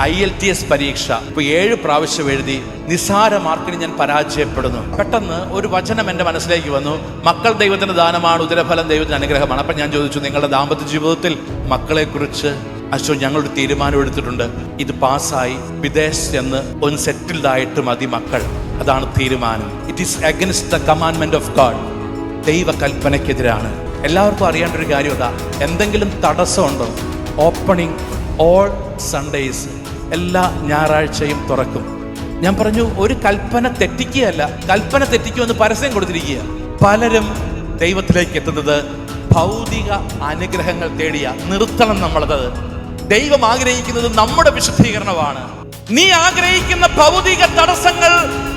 I L T S പരീക്ഷ. ഇപ്പൊ ഏഴ് പ്രാവശ്യം എഴുതി നിസ്സാര മാർക്കിന് ഞാൻ പരാജയപ്പെടുന്നു. പെട്ടെന്ന് ഒരു വചനം എന്റെ മനസ്സിലേക്ക് വന്നു. മക്കൾ ദൈവത്തിന്റെ ദാനമാണ് ഉദരഫലം ദൈവത്തിന്റെ അനുഗ്രഹമാണ്. അപ്പം ഞാൻ ചോദിച്ചു നിങ്ങളുടെ ദാമ്പത്യ ജീവിതത്തിൽ മക്കളെക്കുറിച്ച് അശോ ഞങ്ങളൊരു തീരുമാനം എടുത്തിട്ടുണ്ട്. ഇത് പാസ്സായി വിദേശത്ത് എന്ന് ഒന്ന് സെറ്റിൽഡ് ആയിട്ട് മതി മക്കൾ. അതാണ് തീരുമാനം. ഇറ്റ് ഈസ് അഗൻസ്റ്റ് ദ കമാൻമെന്റ് ഓഫ് ഗാഡ് ദൈവ കൽപ്പനയ്ക്കെതിരാണ് എല്ലാവർക്കും അറിയേണ്ട ഒരു കാര്യം എന്തെങ്കിലും തടസ്സമുണ്ടോ? ഓപ്പണിംഗ് ഓൾ സൺഡേയ്സ് എല്ലാ ഞായറാഴ്ചയും തുറക്കും. ഞാൻ പറഞ്ഞു ഒരു കൽപ്പന തെറ്റിക്കുകയല്ല. കൽപ്പന തെറ്റിക്കുമെന്ന് പരസ്യം കൊടുത്തിരിക്കുക. പലരും ദൈവത്തിലേക്ക് എത്തുന്നത് ഭൗതിക അനുഗ്രഹങ്ങൾ തേടിയ. നിർത്തണം നമ്മളത്. ദൈവം ആഗ്രഹിക്കുന്നത് നമ്മുടെ വിശുദ്ധീകരണമാണ്. നീ ആഗ്രഹിക്കുന്ന ഭൗതിക തടസ്സങ്ങൾ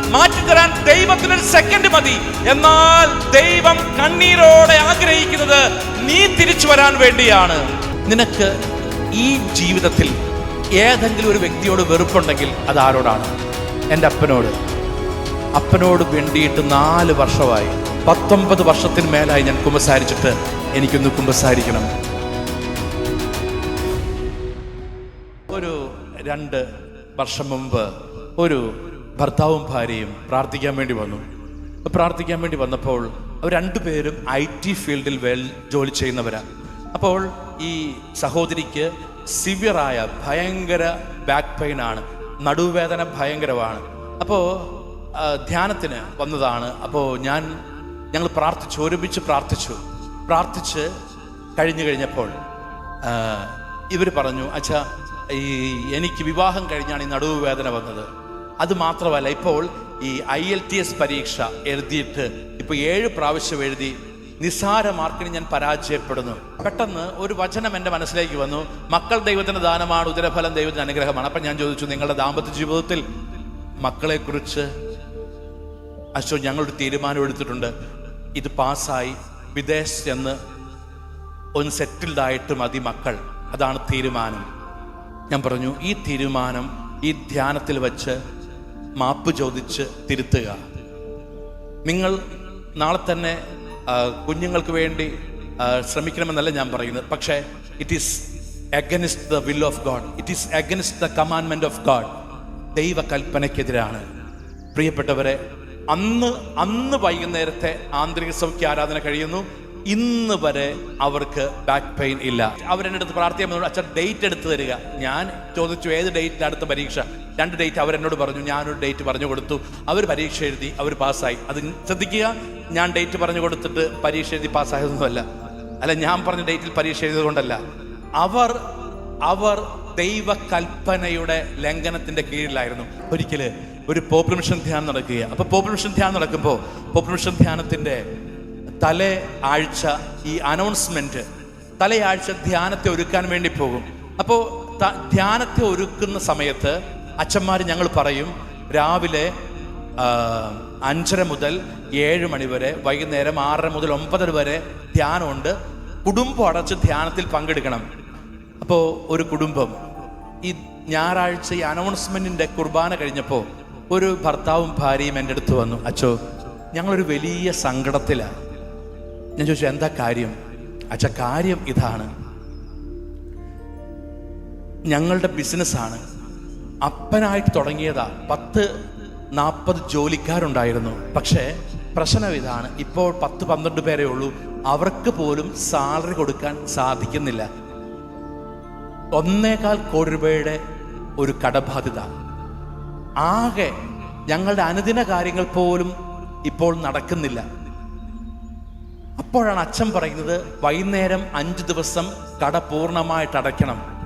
മാറ്റിത്തരാൻ ദൈവത്തിനൊരു സെക്കൻഡ് മതി. എന്നാൽ ദൈവം കണ്ണീരോടെ ആഗ്രഹിക്കുന്നത് നീ തിരിച്ചു വരാൻ വേണ്ടിയാണ്. നിനക്ക് ഈ ജീവിതത്തിൽ ഏതെങ്കിലും ഒരു വ്യക്തിയോട് വെറുപ്പുണ്ടെങ്കിൽ അത് ആരോടാണ്? എന്റെ അപ്പനോട്. അപ്പനോട് വേണ്ടിയിട്ട് നാല് വർഷമായി. പത്തൊമ്പത് വർഷത്തിന് മേലായി ഞാൻ കുമ്പസാരിച്ചിട്ട് എനിക്കൊന്ന് കുമ്പസാരിക്കണം. ഒരു രണ്ട് വർഷം മുമ്പ് ഒരു ഭർത്താവും ഭാര്യയും പ്രാർത്ഥിക്കാൻ വേണ്ടി വന്നു. പ്രാർത്ഥിക്കാൻ വേണ്ടി വന്നപ്പോൾ അവർ രണ്ടുപേരും ഐ ടി ഫീൽഡിൽ വെൽ ജോലി ചെയ്യുന്നവരാണ് അപ്പോൾ ഈ സഹോദരിക്ക് സിവിയറായ ഭയങ്കര ബാക്ക് പെയിൻ ആണ്. നടുവേദന ഭയങ്കരമാണ്. അപ്പോൾ ധ്യാനത്തിന് വന്നതാണ്. അപ്പോൾ ഞാൻ ഞങ്ങൾ പ്രാർത്ഥിച്ചു ഒരുമിച്ച് പ്രാർത്ഥിച്ചു. പ്രാർത്ഥിച്ച് കഴിഞ്ഞു കഴിഞ്ഞപ്പോൾ ഇവർ പറഞ്ഞു അച്ഛാ ഈ എനിക്ക് വിവാഹം കഴിഞ്ഞാണ് ഈ നടുവ് വേദന വന്നത്. അത് മാത്രമല്ല ഇപ്പോൾ ഈ ഐ എൽ ടി എസ് പരീക്ഷ എഴുതിയിട്ട് ഇപ്പോൾ ഏഴ് പ്രാവശ്യം എഴുതി നിസ്സാര മാർക്കിന് ഞാൻ പരാജയപ്പെടുന്നു. പെട്ടെന്ന് ഒരു വചനം എന്റെ മനസ്സിലേക്ക് വന്നു. മക്കൾ ദൈവത്തിന്റെ ദാനമാണ് ഉദരഫലം ദൈവത്തിന്റെ അനുഗ്രഹമാണ്. അപ്പം ഞാൻ ചോദിച്ചു നിങ്ങളുടെ ദാമ്പത്യ ജീവിതത്തിൽ മക്കളെക്കുറിച്ച് അശോ ഞങ്ങളൊരു തീരുമാനം എടുത്തിട്ടുണ്ട്. ഇത് പാസ്സായി വിദേശത്ത് എന്ന് ഒന്ന് സെറ്റിൽഡ് ആയിട്ട് മതി മക്കൾ. അതാണ് തീരുമാനം. ഞാൻ പറഞ്ഞു ഈ തീരുമാനം ഈ ധ്യാനത്തിൽ വച്ച് മാപ്പ് ചോദിച്ച് തിരുത്തുക. നിങ്ങൾ നാളെ തന്നെ കുഞ്ഞുങ്ങൾക്ക് വേണ്ടി ശ്രമിക്കണമെന്നല്ല ഞാൻ പറയുന്നത്. പക്ഷേ it is against the will of God it is against the കമാൻമെന്റ് of God ദൈവകൽപ്പനയ്ക്കെതിരാണ്. പ്രിയപ്പെട്ടവരെ അന്ന് അന്ന് വൈകുന്നേരത്തെ ആന്തരിക സൗഖ്യ ആരാധന കഴിയുന്നു. ഇന്ന് വരെ അവർക്ക് ബാക്ക് പെയിൻ ഇല്ല. അവരെന്റെ അടുത്ത് പ്രാർത്ഥിക്കാൻ അച്ഛൻ ഡേറ്റ് എടുത്ത് തരിക. ഞാൻ ചോദിച്ചു ഏത് ഡേറ്റിന് അടുത്ത പരീക്ഷ? രണ്ട് ഡേറ്റ് അവരെന്നോട് പറഞ്ഞു ഞാനൊരു ഡേറ്റ് പറഞ്ഞു കൊടുത്തു. അവർ പരീക്ഷ എഴുതി അവർ പാസ്സായി. അത് ശ്രദ്ധിക്കുക ഞാൻ ഡേറ്റ് പറഞ്ഞു കൊടുത്തിട്ട് പരീക്ഷ എഴുതി പാസ്സായതൊന്നുമല്ല. അല്ല ഞാൻ പറഞ്ഞ ഡേറ്റിൽ പരീക്ഷ എഴുതിയതുകൊണ്ടല്ല. അവർ അവർ ദൈവകൽപ്പനയുടെ ലംഘനത്തിന്റെ കീഴിലായിരുന്നു. ഒരിക്കൽ ഒരു പോപ്പുലർ മിഷൻ ധ്യാനം നടക്കുക അപ്പൊ പോപ്പുലർ മിഷൻ ധ്യാനം നടക്കുമ്പോൾ പോപ്പുലർ മിഷൻ ധ്യാനത്തിന്റെ തലേ ആഴ്ച ഈ അനൗൺസ്മെന്റ് തലയാഴ്ച ധ്യാനത്തെ ഒരുക്കാൻ വേണ്ടി പോകും. അപ്പോൾ ധ്യാനത്തെ ഒരുക്കുന്ന സമയത്ത് അച്ഛന്മാർ ഞങ്ങൾ പറയും രാവിലെ അഞ്ചര മുതൽ ഏഴ് മണി വരെ വൈകുന്നേരം ആറര മുതൽ ഒമ്പതര വരെ ധ്യാനമുണ്ട്. കുടുംബം അടച്ച് ധ്യാനത്തിൽ പങ്കെടുക്കണം. അപ്പോൾ ഒരു കുടുംബം. ഈ ഞായറാഴ്ച ഈ അനൗൺസ്മെന്റിന്റെ കുർബാന കഴിഞ്ഞപ്പോൾ ഒരു ഭർത്താവും ഭാര്യയും എന്റെ അടുത്ത് വന്നു. അച്ഛോ ഞങ്ങളൊരു വലിയ സങ്കടത്തിലാണ് ഞാൻ ചോദിച്ചു എന്താ കാര്യം? അച്ഛ കാര്യം ഇതാണ്. ഞങ്ങളുടെ ബിസിനസ്സാണ്. അപ്പനായിട്ട് തുടങ്ങിയതാ പത്ത് നാൽപ്പത് ജോലിക്കാരുണ്ടായിരുന്നു. പക്ഷേ പ്രശ്നം ഇതാണ്. ഇപ്പോൾ പത്ത് പന്ത്രണ്ട് പേരെ ഉള്ളൂ. അവർക്ക് പോലും സാലറി കൊടുക്കാൻ സാധിക്കുന്നില്ല. ഒന്നേകാൽ കോടി രൂപയുടെ ഒരു കടബാധ്യത. ആകെ ഞങ്ങളുടെ അനുദിന കാര്യങ്ങൾ പോലും ഇപ്പോൾ നടക്കുന്നില്ല. അപ്പോഴാണ് അച്ഛൻ പറയുന്നത് വൈകുന്നേരം അഞ്ച് ദിവസം കട പൂർണമായിട്ട് അടയ്ക്കണം.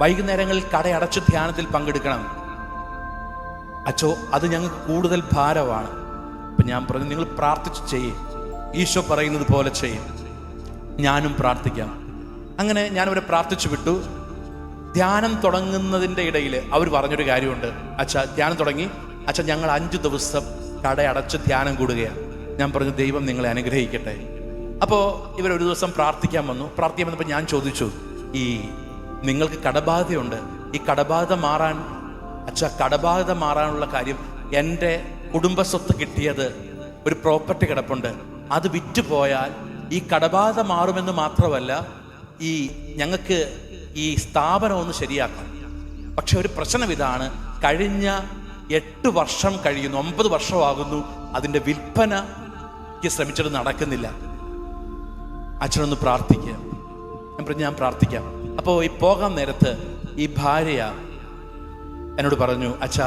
വൈകുന്നേരങ്ങളിൽ കട അടച്ച് ധ്യാനത്തിൽ പങ്കെടുക്കണം. അച്ചോ അത് ഞങ്ങൾക്ക് കൂടുതൽ ഭാരമാണ്. അപ്പൊ ഞാൻ പറഞ്ഞു നിങ്ങൾ പ്രാർത്ഥിച്ച് ചെയ്യേ. ഈശോ പറയുന്നത് പോലെ ചെയ്യും. ഞാനും പ്രാർത്ഥിക്കാം. അങ്ങനെ ഞാൻ അവരെ പ്രാർത്ഥിച്ചു വിട്ടു. ധ്യാനം തുടങ്ങുന്നതിന്റെ ഇടയിൽ അവർ പറഞ്ഞൊരു കാര്യമുണ്ട്. അച്ഛ ധ്യാനം തുടങ്ങി. അച്ഛാ ഞങ്ങൾ അഞ്ചു ദിവസം കട അടച്ച് ധ്യാനം കൂടുകയാണ്. ഞാൻ പറഞ്ഞു ദൈവം നിങ്ങളെ അനുഗ്രഹിക്കട്ടെ. അപ്പോൾ ഇവർ ഒരു ദിവസം പ്രാർത്ഥിക്കാൻ വന്നു. പ്രാർത്ഥിക്കാൻ വന്നപ്പോൾ ഞാൻ ചോദിച്ചു ഈ നിങ്ങൾക്ക് കടബാധയുണ്ട്? ഈ കടബാധ മാറാൻ അച്ഛാ കടബാധ മാറാനുള്ള കാര്യം എന്റെ കുടുംബസ്വത്ത് കിട്ടിയത് ഒരു പ്രോപ്പർട്ടി കിടപ്പുണ്ട്. അത് വിറ്റുപോയാൽ ഈ കടബാധ മാറുമെന്ന് മാത്രമല്ല ഈ ഞങ്ങൾക്ക് ഈ സ്ഥാപനം ഒന്ന് ശരിയാക്കാം. പക്ഷെ ഒരു പ്രശ്നം ഇതാണ് കഴിഞ്ഞ എട്ട് വർഷം കഴിയുന്നു ഒമ്പത് വർഷമാകുന്നു അതിന്റെ വിൽപ്പനയ്ക്ക് ശ്രമിച്ചിട്ട് നടക്കുന്നില്ല. അച്ഛനൊന്ന് പ്രാർത്ഥിക്കുക. ഞാൻ പറഞ്ഞു ഞാൻ പ്രാർത്ഥിക്കാം. അപ്പോൾ ഈ പോകാൻ നേരത്ത് ഈ ഭാര്യ എന്നോട് പറഞ്ഞു അച്ഛ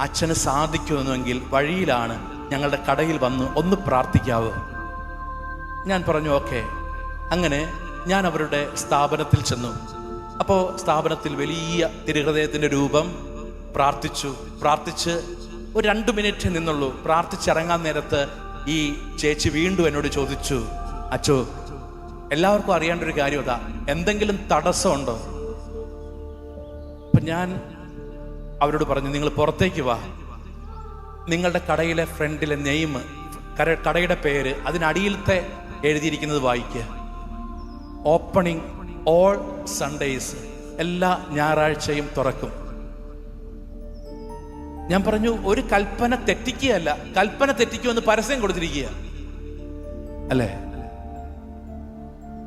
അച്ഛന് സാധിക്കുമെന്നുവെങ്കിൽ വഴിയിലാണ് ഞങ്ങളുടെ കടയിൽ വന്ന് ഒന്ന് പ്രാർത്ഥിക്കാവോ. ഞാൻ പറഞ്ഞു ഓക്കെ. അങ്ങനെ ഞാൻ അവരുടെ സ്ഥാപനത്തിൽ ചെന്നു. അപ്പോൾ സ്ഥാപനത്തിൽ വലിയ തിരുഹൃദയത്തിന്റെ രൂപം പ്രാർത്ഥിച്ചു. പ്രാർത്ഥിച്ച് ഒരു രണ്ട് മിനിറ്റ് നിന്നുള്ളൂ. പ്രാർത്ഥിച്ചിറങ്ങാൻ നേരത്ത് ഈ ചേച്ചി വീണ്ടും എന്നോട് ചോദിച്ചു അച്ചോ എല്ലാവർക്കും അറിയേണ്ട ഒരു കാര്യം അതാ എന്തെങ്കിലും തടസ്സമുണ്ടോ? അപ്പൊ ഞാൻ അവരോട് പറഞ്ഞു നിങ്ങൾ പുറത്തേക്ക് വാ. നിങ്ങളുടെ കടയിലെ ഫ്രണ്ടിലെ നെയിം കടയുടെ പേര് അതിനടിയിലത്തെ എഴുതിയിരിക്കുന്നത് വായിക്കുക. ഓപ്പണിംഗ് ഓൾ സൺഡേസ് എല്ലാ ഞായറാഴ്ചയും തുറക്കും. ഞാൻ പറഞ്ഞു ഒരു കൽപ്പന തെറ്റിക്കുകയല്ല. കൽപ്പന തെറ്റിക്കുമെന്ന് പരസ്യം കൊടുത്തിരിക്കുക അല്ലേ?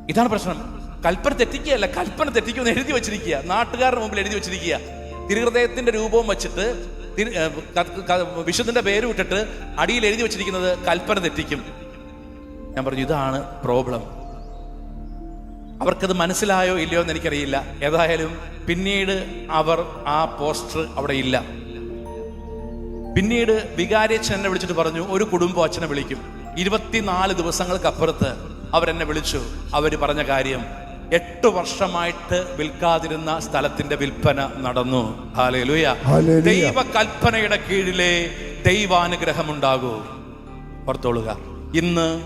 ഇതാണ് പ്രശ്നം. കൽപ്പന തെറ്റിക്കുകയല്ല കൽപ്പന തെറ്റിക്കുമെന്ന് എഴുതി വെച്ചിരിക്കുക നാട്ടുകാരുടെ മുമ്പിൽ എഴുതി വെച്ചിരിക്കുക തിരുഹൃദയത്തിന്റെ രൂപവും വെച്ചിട്ട് വിശുദ്ധന്റെ പേര് വിട്ടിട്ട് അടിയിൽ എഴുതി വെച്ചിരിക്കുന്നത് കൽപ്പന തെറ്റിക്കും. ഞാൻ പറഞ്ഞു ഇതാണ് പ്രോബ്ലം. അവർക്കത് മനസ്സിലായോ ഇല്ലയോ എന്ന് എനിക്കറിയില്ല. ഏതായാലും പിന്നീട് അവർ ആ പോസ്റ്റർ അവിടെ ഇല്ല. പിന്നീട് എന്നെ വിളിച്ചിട്ട് പറഞ്ഞു ഒരു കുടുംബം അച്ഛനെ വിളിക്കും. ഇരുപത്തിനാല് ദിവസങ്ങൾക്കപ്പുറത്ത് അവരെന്നെ വിളിച്ചു. അവർ പറഞ്ഞ കാര്യം എട്ട് വർഷമായിട്ട് വിൽക്കാതിരുന്ന സ്ഥലത്തിന്റെ വിൽപ്പന നടന്നു. ഹാലേലുയ. ദൈവ കൽപ്പനയുടെ കീഴിലെ ദൈവാനുഗ്രഹം ഉണ്ടാകൂ ഓർത്തോളുക. ഇന്ന്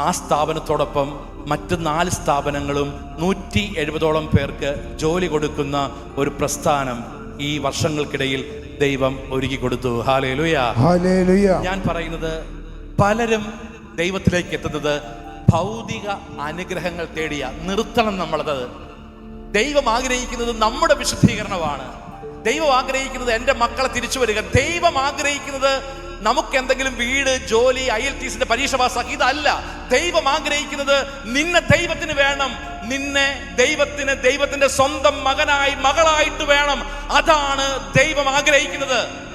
ആ സ്ഥാപനത്തോടൊപ്പം മറ്റ് നാല് സ്ഥാപനങ്ങളും നൂറ്റി എഴുപതോളം പേർക്ക് ജോലി കൊടുക്കുന്ന ഒരു പ്രസ്ഥാനം ഈ വർഷങ്ങൾക്കിടയിൽ ദൈവം ഒരുക്കി കൊടുത്തു. ഹാലേലുയ. ഞാൻ പറയുന്നത് പലരും ദൈവത്തിലേക്ക് എത്തുന്നത് ഭൗതിക അനുഗ്രഹങ്ങൾ തേടിയ നിർത്തണം നമ്മളത്. ദൈവം ആഗ്രഹിക്കുന്നത് നമ്മുടെ വിശുദ്ധീകരണമാണ്. ദൈവം ആഗ്രഹിക്കുന്നത് എന്റെ മക്കളെ തിരിച്ചു വരിക. ദൈവം ആഗ്രഹിക്കുന്നത് നമുക്ക് എന്തെങ്കിലും വീട് ജോലി ഐ എൽ ടി സിന്റെ പരീക്ഷ പാസ്സാക്കി ഇതല്ല. ദൈവം ആഗ്രഹിക്കുന്നത് നിന്നെ ദൈവത്തിന് വേണം. നിന്നെ ദൈവത്തിന് ദൈവത്തിന്റെ സ്വന്തം മകനായി മകളായിട്ട് വേണം. അതാണ് ദൈവം ആഗ്രഹിക്കുന്നത്.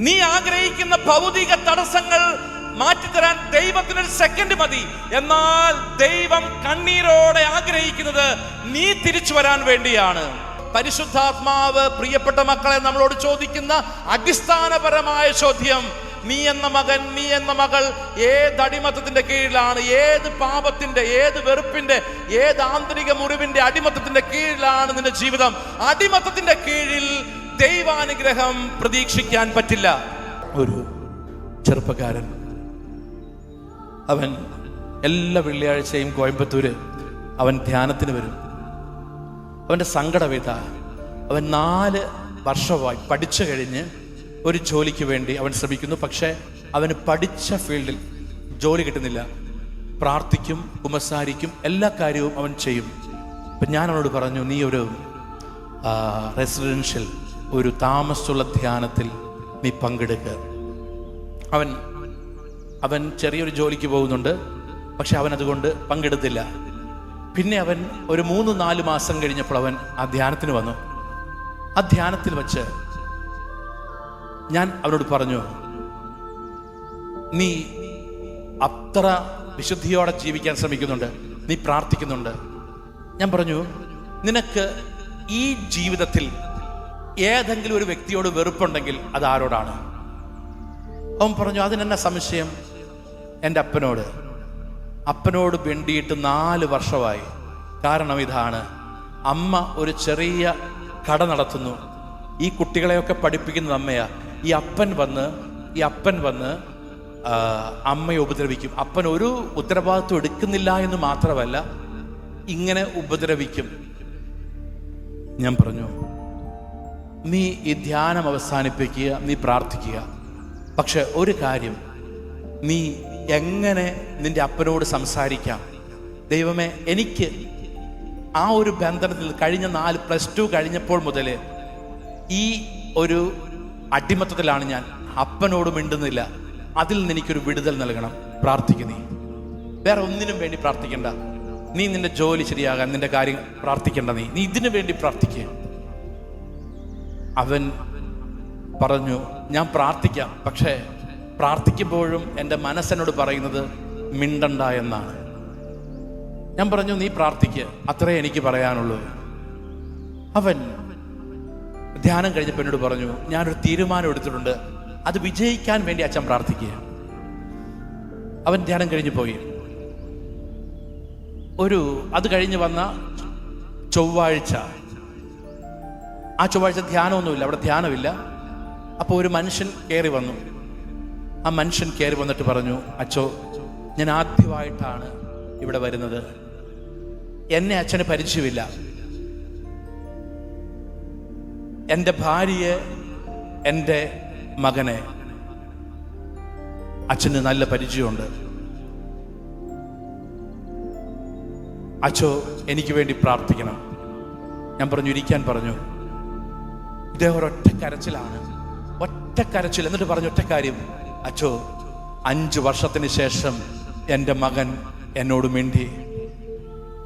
നീ ആഗ്രഹിക്കുന്ന ഭൗതിക തടസ്സങ്ങൾ മാറ്റിത്തരാൻ ദൈവത്തിന് ഒരു സെക്കൻഡ് മതി. എന്നാൽ ദൈവം കണ്ണീരോടെ ആഗ്രഹിക്കുന്നത് നീ തിരിച്ചു വരാൻ വേണ്ടിയാണ്. പരിശുദ്ധാത്മാവ് പ്രിയപ്പെട്ട മക്കളെ നമ്മളോട് ചോദിക്കുന്ന അടിസ്ഥാനപരമായ ചോദ്യം നീ എന്ന മകൻ നീ എന്ന മകൾ ഏത് അടിമത്തത്തിന്റെ കീഴിലാണ്? ഏത് പാപത്തിന്റെ ഏത് വെറുപ്പിന്റെ ഏത് ആന്തരിക മുറിവിന്റെ അടിമത്തത്തിന്റെ കീഴിലാണ് നിന്റെ ജീവിതം? അടിമത്തത്തിന്റെ കീഴിൽ ദൈവാനുഗ്രഹം പ്രതീക്ഷിക്കാൻ പറ്റില്ല. ഒരു ചെറുപ്പക്കാരൻ അവൻ എല്ലാ വെള്ളിയാഴ്ചയും കോയമ്പത്തൂര് അവൻ ധ്യാനത്തിന് വരും. അവന്റെ സങ്കടം അവൻ നാല് വർഷമായി പഠിച്ചു കഴിഞ്ഞ് ഒരു ജോലിക്ക് വേണ്ടി അവൻ ശ്രമിക്കുന്നു. പക്ഷേ അവന് പഠിച്ച ഫീൽഡിൽ ജോലി കിട്ടുന്നില്ല. പ്രാർത്ഥിക്കും ഉപസാരിക്കും എല്ലാ കാര്യവും അവൻ ചെയ്യും. അപ്പം ഞാൻ അവനോട് പറഞ്ഞു നീ ഒരു റെസിഡൻഷ്യൽ ഒരു താമസമുള്ള ധ്യാനത്തിൽ നീ പങ്കെടുക്കുക അവൻ അവൻ ചെറിയൊരു ജോലിക്ക് പോകുന്നുണ്ട്. പക്ഷെ അവൻ അതുകൊണ്ട് പങ്കെടുത്തില്ല. പിന്നെ അവൻ ഒരു മൂന്ന് നാല് മാസം കഴിഞ്ഞപ്പോൾ അവൻ ആ ധ്യാനത്തിന് വന്നു. ആ ധ്യാനത്തിൽ വച്ച് ഞാൻ അവനോട് പറഞ്ഞു നീ അത്ര വിശുദ്ധിയോടെ ജീവിക്കാൻ ശ്രമിക്കുന്നുണ്ട്. നീ പ്രാർത്ഥിക്കുന്നുണ്ട്. ഞാൻ പറഞ്ഞു നിനക്ക് ഈ ജീവിതത്തിൽ ഏതെങ്കിലും ഒരു വ്യക്തിയോട് വെറുപ്പുണ്ടെങ്കിൽ അത് ആരോടാണ്? അവൻ പറഞ്ഞു അതിനെന്ന സംശയം? എന്റെ അപ്പനോട് അപ്പനോട് വേണ്ടിയിട്ട് നാല് വർഷമായി. കാരണം ഇതാണ് അമ്മ ഒരു ചെറിയ കട നടത്തുന്നു. ഈ കുട്ടികളെയൊക്കെ പഠിപ്പിക്കുന്നത് അമ്മയാ. ഈ അപ്പൻ വന്ന് ഈ അപ്പൻ വന്ന് അമ്മയെ ഉപദ്രവിക്കും. അപ്പൻ ഒരു ഉത്തരവാദിത്വം എടുക്കുന്നില്ല എന്ന് മാത്രമല്ല ഇങ്ങനെ ഉപദ്രവിക്കും. ഞാൻ പറഞ്ഞു നീ ഈ ധ്യാനം അവസാനിപ്പിക്കുക നീ പ്രാർത്ഥിക്കുക. പക്ഷെ ഒരു കാര്യം നീ എങ്ങനെ നിന്റെ അപ്പനോട് സംസാരിക്കാം? ദൈവമേ എനിക്ക് ആ ഒരു ബന്ധനത്തിൽ കഴിഞ്ഞ നാല് പ്ലസ് ടു കഴിഞ്ഞപ്പോൾ മുതൽ ഈ ഒരു അടിമത്തത്തിലാണ് ഞാൻ. അപ്പനോട് മിണ്ടുന്നില്ല. അതിൽ നിന്ന് എനിക്കൊരു വിടുതൽ നൽകണം. പ്രാർത്ഥിക്കുന്നേ വേറെ ഒന്നിനും വേണ്ടി പ്രാർത്ഥിക്കണ്ട. നീ നിന്റെ ജോലി ശരിയാകാൻ നിന്റെ കാര്യം പ്രാർത്ഥിക്കേണ്ട നീ. നീ ഇതിനു വേണ്ടി പ്രാർത്ഥിക്കുക അവൻ പറഞ്ഞു ഞാൻ പ്രാർത്ഥിക്കാം. പക്ഷേ പ്രാർത്ഥിക്കുമ്പോഴും എന്റെ മനസ്സെന്നോട് പറയുന്നത് മിണ്ടണ്ട എന്നാണ്. ഞാൻ പറഞ്ഞു നീ പ്രാർത്ഥിക്ക്. അത്രേ എനിക്ക് പറയാനുള്ളൂ. അവൻ ധ്യാനം കഴിഞ്ഞപ്പോൾ എന്നോട് പറഞ്ഞു ഞാനൊരു തീരുമാനം എടുത്തിട്ടുണ്ട്. അത് വിജയിക്കാൻ വേണ്ടി അച്ഛൻ പ്രാർത്ഥിക്കുക. അവൻ ധ്യാനം കഴിഞ്ഞു പോയി. ഒരു അത് കഴിഞ്ഞ് വന്ന ചൊവ്വാഴ്ച. ആ ചൊവ്വാഴ്ച ധ്യാനമൊന്നുമില്ല അവിടെ ധ്യാനമില്ല. അപ്പോൾ ഒരു മനുഷ്യൻ കയറി വന്നു. ആ മനുഷ്യൻ കയറി വന്നിട്ട് പറഞ്ഞു അച്ചോ ഞാൻ ആദ്യമായിട്ടാണ് ഇവിടെ വരുന്നത്. എന്നെ അച്ഛന് പരിചയമില്ല. എന്റെ ഭാര്യയെ എന്റെ മകനെ അച്ഛന് നല്ല പരിചയമുണ്ട്. അച്ചോ എനിക്ക് വേണ്ടി പ്രാർത്ഥിക്കണം. ഞാൻ പറഞ്ഞു ഇരിക്കാൻ പറഞ്ഞു. ഇദ്ദേഹം ഒരൊറ്റ കരച്ചിലാണ്. ഒറ്റ കരച്ചിൽ. എന്നിട്ട് പറഞ്ഞു ഒറ്റ കാര്യം. അച്ചോ അഞ്ച് വർഷത്തിന് ശേഷം എന്റെ മകൻ എന്നോട് മിണ്ടി.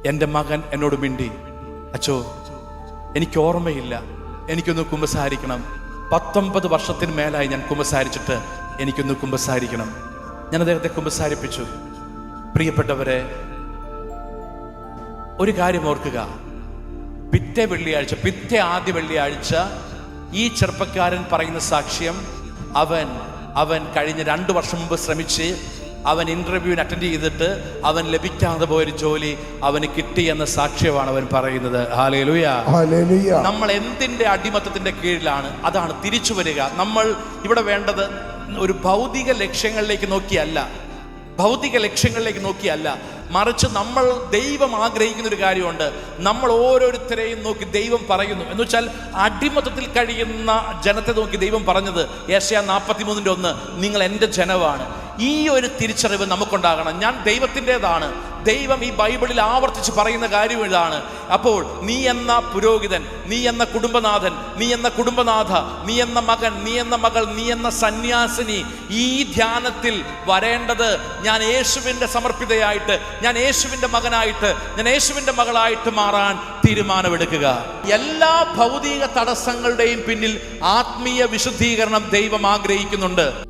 എന്റെ മകൻ എന്നോട് മിണ്ടി. അച്ചോ എനിക്ക് ഓർമ്മയില്ല. എനിക്കൊന്ന് കുമ്പസാരിക്കണം. പത്തൊമ്പത് വർഷത്തിന് മേലായി ഞാൻ കുമ്പസാരിച്ചിട്ട് എനിക്കൊന്ന് കുമ്പസാരിക്കണം. ഞാൻ അദ്ദേഹത്തെ കുമ്പസാരിപ്പിച്ചു. പ്രിയപ്പെട്ടവരെ ഒരു കാര്യം ഓർക്കുക. പിറ്റേ വെള്ളിയാഴ്ച പിറ്റേ ആദ്യ വെള്ളിയാഴ്ച ഈ ചെറുപ്പക്കാരൻ പറയുന്ന സാക്ഷ്യം അവൻ അവൻ കഴിഞ്ഞ രണ്ട് വർഷം മുമ്പ് ശ്രമിച്ച് അവൻ ഇന്റർവ്യൂവിന് അറ്റൻഡ് ചെയ്തിട്ട് അവൻ ലഭിക്കാതെ പോയൊരു ജോലി അവന് കിട്ടി എന്ന സാക്ഷ്യമാണ് അവൻ പറയുന്നത്. നമ്മൾ എന്തിന്റെ അടിമത്തത്തിന്റെ കീഴിലാണ്? അതാണ് തിരിച്ചു വരിക. നമ്മൾ ഇവിടെ വേണ്ടത് ഒരു ഭൗതിക ലക്ഷ്യങ്ങളിലേക്ക് നോക്കിയല്ല. ഭൗതിക ലക്ഷ്യങ്ങളിലേക്ക് നോക്കിയല്ല. മറിച്ച് നമ്മൾ ദൈവം ആഗ്രഹിക്കുന്ന ഒരു കാര്യമുണ്ട്. നമ്മൾ ഓരോരുത്തരെയും നോക്കി ദൈവം പറയുന്നു. എന്ന് വെച്ചാൽ അടിമത്തത്തിൽ കഴിയുന്ന ജനത്തെ നോക്കി ദൈവം പറഞ്ഞത്. ഏഷ്യ നാൽപ്പത്തി മൂന്നിന്റെ ഒന്ന് നിങ്ങൾ എന്റെ ജനമാണ് ഈ ഒരു തിരിച്ചറിവ് നമുക്കുണ്ടാകണം. ഞാൻ ദൈവത്തിന്റെതാണ്. ദൈവം ഈ ബൈബിളിൽ ആവർത്തിച്ച് പറയുന്ന കാര്യം ഇതാണ്. അപ്പോൾ നീ എന്ന പുരോഹിതൻ നീ എന്ന കുടുംബനാഥൻ നീ എന്ന കുടുംബനാഥ നീ എന്ന മകൻ നീ എന്ന മകൾ നീ എന്ന സന്യാസിനി ഈ ധ്യാനത്തിൽ വരേണ്ടത് ഞാൻ യേശുവിന്റെ സമർപ്പിതയായിട്ട് ഞാൻ യേശുവിന്റെ മകനായിട്ട് ഞാൻ യേശുവിന്റെ മകളായിട്ട് മാറാൻ തീരുമാനമെടുക്കുക. എല്ലാ ഭൗതിക തടസ്സങ്ങളുടെയും പിന്നിൽ ആത്മീയ വിശുദ്ധീകരണം ദൈവം ആഗ്രഹിക്കുന്നുണ്ട്.